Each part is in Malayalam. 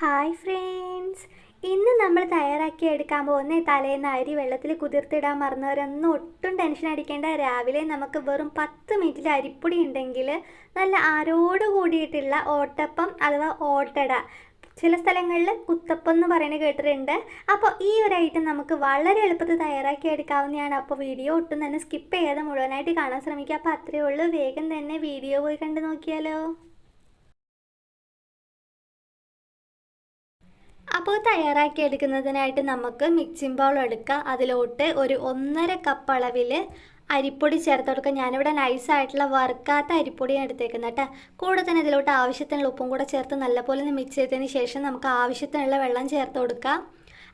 Hi friends. ഇന്ന് നമ്മൾ തയ്യാറാക്കി എടുക്കാൻ പോകുന്ന തലേന്ന് അരി വെള്ളത്തിൽ കുതിർത്തിടാൻ മറന്നവരൊന്നും ഒട്ടും ടെൻഷൻ അടിക്കേണ്ട. രാവിലെ നമുക്ക് വെറും പത്ത് മിനിറ്റിൽ അരിപ്പൊടി ഉണ്ടെങ്കിൽ നല്ല ആരോട് കൂടിയിട്ടുള്ള ഓട്ടപ്പം അഥവാ ഓട്ടട. ചില സ്ഥലങ്ങളിൽ കുത്തപ്പം എന്ന് പറയുന്നത് കേട്ടിട്ടുണ്ട്. അപ്പോൾ ഈ ഒരു ഐറ്റം നമുക്ക് വളരെ എളുപ്പത്തിൽ തയ്യാറാക്കി എടുക്കാവുന്നതാണ്. അപ്പോൾ വീഡിയോ ഒട്ടും തന്നെ സ്കിപ്പ് ചെയ്യാതെ മുഴുവനായിട്ട് കാണാൻ ശ്രമിക്കുക. അപ്പോൾ അത്രയേ ഉള്ളൂ. വേഗം തന്നെ വീഡിയോ പോയി കണ്ടു നോക്കിയാലോ. അപ്പോൾ തയ്യാറാക്കി എടുക്കുന്നതിനായിട്ട് നമുക്ക് മിക്സിംഗ് ബൗൾ എടുക്കുക അതിലോട്ട് ഒരു ഒന്നര കപ്പ് അളവിൽ അരിപ്പൊടി ചേർത്ത് കൊടുക്കുക ഞാനിവിടെ നൈസായിട്ടുള്ള വറുക്കാത്ത അരിപ്പൊടിയാണ് എടുത്തേക്കുന്നത് കേട്ടോ. കൂടെ തന്നെ ഇതിലോട്ട് ആവശ്യത്തിനുള്ള ഉപ്പും കൂടെ ചേർത്ത് നല്ലപോലെ ഒന്ന് മിക്സ് ചെയ്തതിന് ശേഷം നമുക്ക് ആവശ്യത്തിനുള്ള വെള്ളം ചേർത്ത് കൊടുക്കുക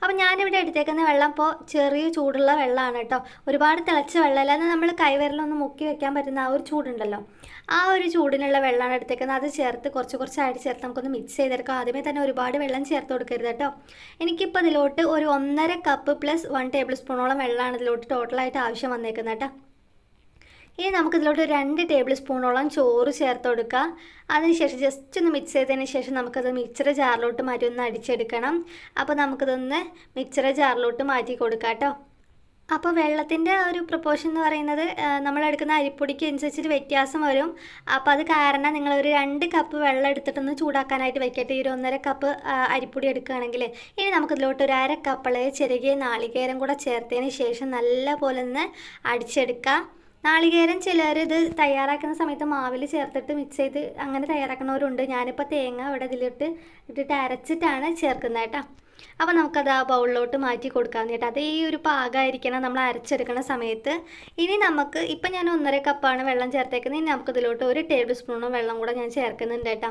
അപ്പോൾ ഞാനിവിടെ എടുത്തേക്കുന്ന വെള്ളം ഇപ്പോൾ ചെറിയ ചൂടുള്ള വെള്ളമാണ് കേട്ടോ. ഒരുപാട് തിളച്ച വെള്ളമല്ല. എന്നാൽ നമ്മൾ കൈവിരലൊന്ന് മുക്കി വെക്കാൻ പറ്റുന്ന ആ ഒരു ചൂടുണ്ടല്ലോ. ആ ഒരു ചൂടിനുള്ള വെള്ളമാണ് എടുത്തേക്കുന്നത്. അത് ചേർത്ത് കുറച്ച് കുറച്ചായിട്ട് ചേർത്ത് നമുക്കൊന്ന് മിക്സ് ചെയ്തെടുക്കാം. ആദ്യമേ തന്നെ ഒരുപാട് വെള്ളം ചേർത്ത് കൊടുക്കരുത് കേട്ടോ. എനിക്കിപ്പോൾ ഇതിലോട്ട് ഒരു ഒന്നര കപ്പ് പ്ലസ് വൺ ടേബിൾ സ്പൂണോളം വെള്ളമാണ് ഇതിലോട്ട് ടോട്ടലായിട്ട് ആവശ്യം വന്നേക്കുന്നത് കേട്ടോ. ഇനി നമുക്കിതിലോട്ട് രണ്ട് ടേബിൾ സ്പൂണോളം ചോറ് ചേർത്ത് കൊടുക്കുക അതിനുശേഷം ജസ്റ്റ് ഒന്ന് മിക്സ് ചെയ്തതിന് ശേഷം നമുക്കത് മിക്സറ ജാറിലോട്ട് മാറ്റി ഒന്ന് അടിച്ചെടുക്കണം. അപ്പോൾ നമുക്കിതൊന്ന് മിക്സറ ജാറിലോട്ട് മാറ്റി കൊടുക്കാം കേട്ടോ. അപ്പോൾ വെള്ളത്തിന്റെ ഒരു പ്രൊപ്പോർഷൻ എന്ന് പറയുന്നത് നമ്മൾ എടുക്കുന്ന അരിപ്പൊടിക്ക് അനുസരിച്ചിട്ട് വ്യത്യാസം വരും. അപ്പോൾ അത് കാരണം നിങ്ങൾ ഒരു രണ്ട് കപ്പ് വെള്ളം എടുത്തിട്ടൊന്ന് ചൂടാക്കാനായിട്ട് വെക്കട്ടെ. ഈ ഒരു ഒന്നര കപ്പ് അരിപ്പൊടി എടുക്കുകയാണെങ്കിൽ. ഇനി നമുക്കിതിലോട്ട് ഒരു അര കപ്പളെ ചെറുകിയ നാളികേരം കൂടെ ചേർത്തതിന് ശേഷം നല്ല പോലെ ഒന്ന് അടിച്ചെടുക്കുക നാളികേരം ചിലർ ഇത് തയ്യാറാക്കുന്ന സമയത്ത് മാവിൽ ചേർത്തിട്ട് മിക്സ് ചെയ്ത് അങ്ങനെ തയ്യാറാക്കുന്നവരുണ്ട്. ഞാനിപ്പോൾ തേങ്ങ ഇവിടെ ഇതിലിട്ട് ഇട്ടിട്ട് അരച്ചിട്ടാണ് ചേർക്കുന്നത് കേട്ടോ. അപ്പോൾ നമുക്കത് ആ ബൗളിലോട്ട് മാറ്റി കൊടുക്കാമെന്ന് കേട്ടോ. അത് ഈ ഒരു പാകമായിരിക്കണം നമ്മൾ അരച്ചെടുക്കുന്ന സമയത്ത്. ഇനി നമുക്ക് ഇപ്പം ഞാൻ ഒന്നര കപ്പാണ് വെള്ളം ചേർത്തേക്കുന്നത്. ഇനി നമുക്കിതിലോട്ട് ഒരു ടേബിൾ സ്പൂണും വെള്ളം കൂടെ ഞാൻ ചേർക്കുന്നുണ്ട് കേട്ടോ.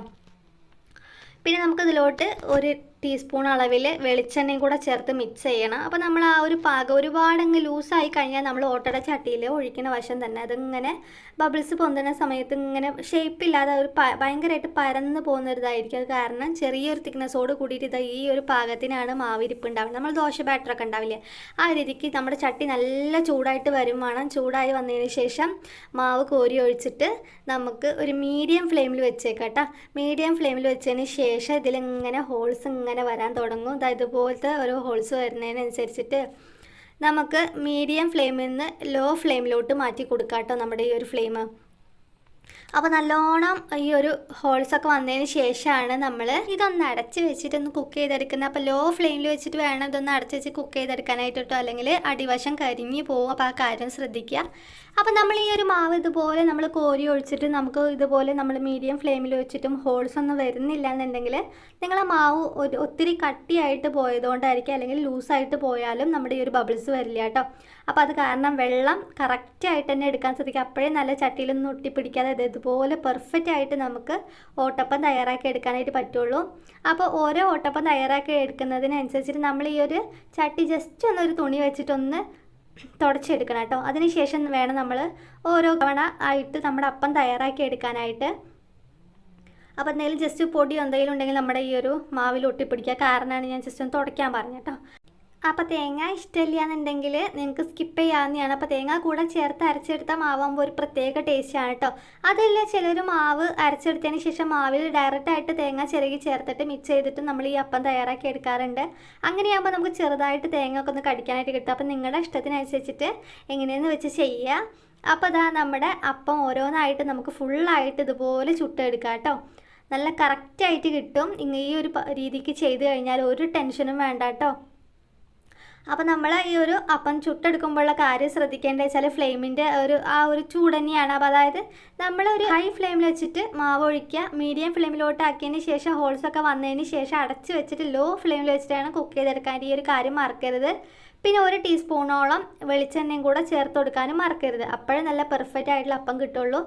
പിന്നെ നമുക്കിതിലോട്ട് ഒരു ടീസ്പൂൺ അളവിൽ വെളിച്ചെണ്ണയും കൂടെ ചേർത്ത് മിക്സ് ചെയ്യണം. അപ്പോൾ നമ്മൾ ആ ഒരു പാകം ഒരുപാടങ്ങ് ലൂസായി കഴിഞ്ഞാൽ നമ്മൾ ഓട്ടട ചട്ടിയിൽ ഒഴിക്കുന്ന വശം തന്നെ. അതിങ്ങനെ ബബിൾസ് പൊന്തുന്ന സമയത്ത് ഇങ്ങനെ ഷേപ്പില്ലാതെ ഒരു ഭയങ്കരമായിട്ട് പരന്ന് പോകുന്നൊരിതായിരിക്കും. അത് കാരണം ചെറിയൊരു തിക്നെസ്സോട് കൂടിയിട്ട് ഇത് ഈ ഒരു പാകത്തിനാണ് മാവിരിപ്പ് ഉണ്ടാവുന്നത്. നമ്മൾ ദോശ ബാറ്ററൊക്കെ ഉണ്ടാവില്ലേ? ആ രീതിക്ക് നമ്മുടെ ചട്ടി നല്ല ചൂടായിട്ട് വരും വേണം. ചൂടായി വന്നതിന് ശേഷം മാവ് കോരി ഒഴിച്ചിട്ട് നമുക്ക് ഒരു മീഡിയം ഫ്ലെയിമിൽ വെച്ചേക്കാം കേട്ടോ മീഡിയം ഫ്ലെയിമിൽ വെച്ചതിന് ശേഷം ഇതിലിങ്ങനെ ഹോൾസ് ഇങ്ങനെ വരാൻ തുടങ്ങും. ഇതുപോലത്തെ ഒരു ഹോൾസ് വരുന്നതിനനുസരിച്ചിട്ട് നമുക്ക് മീഡിയം ഫ്ലെയിമിൽ നിന്ന് ലോ ഫ്ലെയിമിലോട്ട് മാറ്റി കൊടുക്കാം കേട്ടോ നമ്മുടെ ഈ ഒരു ഫ്ലെയിം അപ്പോൾ നല്ലോണം ഈ ഒരു ഹോൾസൊക്കെ വന്നതിന് ശേഷമാണ് നമ്മൾ ഇതൊന്ന് അടച്ച് വെച്ചിട്ട് ഒന്ന് കുക്ക് ചെയ്തെടുക്കുന്നത്. അപ്പോൾ ലോ ഫ്ലെയിമിൽ വെച്ചിട്ട് വേണം ഇതൊന്ന് അടച്ച് വെച്ച് കുക്ക് ചെയ്തെടുക്കാനായിട്ട് കേട്ടോ അല്ലെങ്കിൽ അടിവശം കരിഞ്ഞു പോകും അപ്പോൾ ആ കാര്യം ശ്രദ്ധിക്കുക. അപ്പോൾ നമ്മൾ ഈ ഒരു മാവ് ഇതുപോലെ നമ്മൾ കോരി ഒഴിച്ചിട്ട് നമുക്ക് ഇതുപോലെ നമ്മൾ മീഡിയം ഫ്ലെയിമിൽ വെച്ചിട്ടും ഹോൾസ് ഒന്നും വരുന്നില്ല എന്നുണ്ടെങ്കിൽ നിങ്ങൾ ആ മാവ് ഒരു ഒത്തിരി കട്ടിയായിട്ട് പോയതുകൊണ്ടായിരിക്കും അല്ലെങ്കിൽ ലൂസായിട്ട് പോയാലും നമ്മുടെ ഈ ഒരു ബബിൾസ് വരില്ല കേട്ടോ. അപ്പോൾ അത് കാരണം വെള്ളം കറക്റ്റായിട്ട് തന്നെ എടുക്കാൻ ശ്രദ്ധിക്കുക. അപ്പോഴേ നല്ല ചട്ടിയിലൊന്നും ഒട്ടിപ്പിടിക്കാതെ അത് ഇതുപോലെ പെർഫെക്റ്റ് ആയിട്ട് നമുക്ക് ഓട്ടപ്പം തയ്യാറാക്കി എടുക്കാനായിട്ട് പറ്റുള്ളൂ. അപ്പോൾ ഓരോ ഓട്ടപ്പം തയ്യാറാക്കി എടുക്കുന്നതിനനുസരിച്ചിട്ട് നമ്മൾ ഈ ഒരു ചട്ടി ജസ്റ്റ് ഒന്നൊരു തുണി വെച്ചിട്ടൊന്ന് തുടച്ചെടുക്കണം കേട്ടോ. അതിനുശേഷം വേണം നമ്മൾ ഓരോ തവണ ആയിട്ട് നമ്മുടെ അപ്പം തയ്യാറാക്കി എടുക്കാനായിട്ട്. അപ്പോൾ എന്തെങ്കിലും ജസ്റ്റ് പൊടി എന്തെങ്കിലും ഉണ്ടെങ്കിൽ നമ്മുടെ ഈ ഒരു മാവിൽ ഒട്ടിപ്പിടിക്കുക. കാരണമാണ് ഞാൻ ജസ്റ്റ് ഒന്ന് തുടയ്ക്കാൻ പറഞ്ഞു കേട്ടോ. അപ്പോൾ തേങ്ങ ഇഷ്ടമില്ല എന്നുണ്ടെങ്കിൽ നിങ്ങൾക്ക് സ്കിപ്പ് ചെയ്യാവുന്നതാണ്. അപ്പോൾ തേങ്ങ കൂടെ ചേർത്ത് അരച്ചെടുത്ത മാവാകുമ്പോൾ ഒരു പ്രത്യേക ടേസ്റ്റാണ് കേട്ടോ അതല്ല ചിലർ മാവ് അരച്ചെടുത്തതിന് ശേഷം മാവിൽ ഡയറക്റ്റ് ആയിട്ട് തേങ്ങ ചിരകി ചേർത്തിട്ട് മിക്സ് ചെയ്തിട്ട് നമ്മൾ ഈ അപ്പം തയ്യാറാക്കി എടുക്കാറുണ്ട്. അങ്ങനെയാകുമ്പോൾ നമുക്ക് ചെറുതായിട്ട് തേങ്ങ ഒക്കെ ഒന്ന് കടിക്കാനായിട്ട് കിട്ടും. അപ്പോൾ നിങ്ങളുടെ ഇഷ്ടത്തിനനുസരിച്ചിട്ട് എങ്ങനെയെന്ന് വെച്ച് ചെയ്യുക അപ്പോൾ അതാ നമ്മുടെ അപ്പം ഓരോന്നായിട്ട് നമുക്ക് ഫുള്ളായിട്ട് ഇതുപോലെ ചുട്ടെടുക്കാം കേട്ടോ നല്ല കറക്റ്റായിട്ട് കിട്ടും. ഈ ഒരു രീതിക്ക് ചെയ്ത് കഴിഞ്ഞാൽ ഒരു ടെൻഷനും വേണ്ട കേട്ടോ അപ്പോൾ നമ്മൾ ഈ ഒരു അപ്പം ചുട്ടെടുക്കുമ്പോഴുള്ള കാര്യം ശ്രദ്ധിക്കേണ്ടത് വെച്ചാൽ ഫ്ലെയിമിന്റെ ഒരു ആ ഒരു ചൂട് തന്നെയാണ്. അപ്പോൾ അതായത് ഒരു ഹൈ ഫ്ലെയിമിൽ വെച്ചിട്ട് മാവ് ഒഴിക്കുക മീഡിയം ഫ്ലെയിമിലോട്ട് ആക്കിയതിന് ശേഷം ഹോൾസ് ഒക്കെ വന്നതിന് ശേഷം അടച്ച് വെച്ചിട്ട് ലോ ഫ്ലെയിമിൽ വെച്ചിട്ടാണ് കുക്ക് ചെയ്തെടുക്കാൻ ഈ ഒരു കാര്യം മറക്കരുത്. പിന്നെ ഒരു ടീസ്പൂണോളം വെളിച്ചെണ്ണയും കൂടെ ചേർത്ത് കൊടുക്കാനും മറക്കരുത്. അപ്പോഴേ നല്ല പെർഫെക്റ്റ് ആയിട്ടുള്ള അപ്പം കിട്ടുള്ളൂ.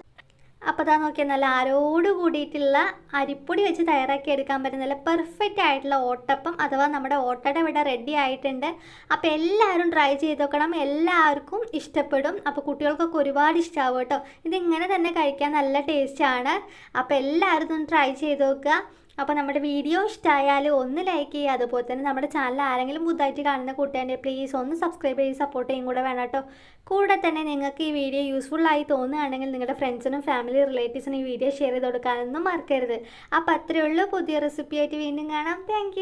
അപ്പോൾ അതാ നോക്കിയാൽ നല്ല ആരോട് കൂടിയിട്ടുള്ള അരിപ്പൊടി വെച്ച് തയ്യാറാക്കി എടുക്കാൻ പറ്റുന്ന നല്ല പെർഫെക്റ്റ് ആയിട്ടുള്ള ഓട്ടപ്പം അഥവാ നമ്മുടെ ഓട്ടട ഇവിടെ റെഡി ആയിട്ടുണ്ട്. അപ്പോൾ എല്ലാവരും ട്രൈ ചെയ്ത് നോക്കണം. എല്ലാവർക്കും ഇഷ്ടപ്പെടും. അപ്പോൾ കുട്ടികൾക്കൊക്കെ ഒരുപാട് ഇഷ്ടമാവും കേട്ടോ. ഇതിങ്ങനെ തന്നെ കഴിക്കാൻ നല്ല ടേസ്റ്റാണ് അപ്പോൾ എല്ലാവരും ഒന്ന് ട്രൈ ചെയ്ത് നോക്കുക. അപ്പോൾ നമ്മുടെ വീഡിയോ ഇഷ്ടമായാൽ ഒന്ന് ലൈക്ക് ചെയ്യുക. അതുപോലെ തന്നെ നമ്മുടെ ചാനൽ ആരെങ്കിലും പുതുതായിട്ട് കാണുന്ന കൂട്ടുകാരെ പ്ലീസ് ഒന്ന് സബ്സ്ക്രൈബ് ചെയ്ത് സപ്പോർട്ട് ചെയ്യും. കൂടെ വേണം കേട്ടോ. കൂടെ തന്നെ നിങ്ങൾക്ക് ഈ വീഡിയോ യൂസ്ഫുൾ ആയി തോന്നുകയാണെങ്കിൽ നിങ്ങളുടെ ഫ്രണ്ട്സിനും ഫാമിലി റിലേറ്റീവ്സിനും ഈ വീഡിയോ ഷെയർ ചെയ്ത് കൊടുക്കാനൊന്നും മറക്കരുത്. അപ്പോൾ അത്രയേ ഉള്ളൂ. പുതിയ റെസിപ്പി ആയിട്ട് വീണ്ടും കാണാം. താങ്ക്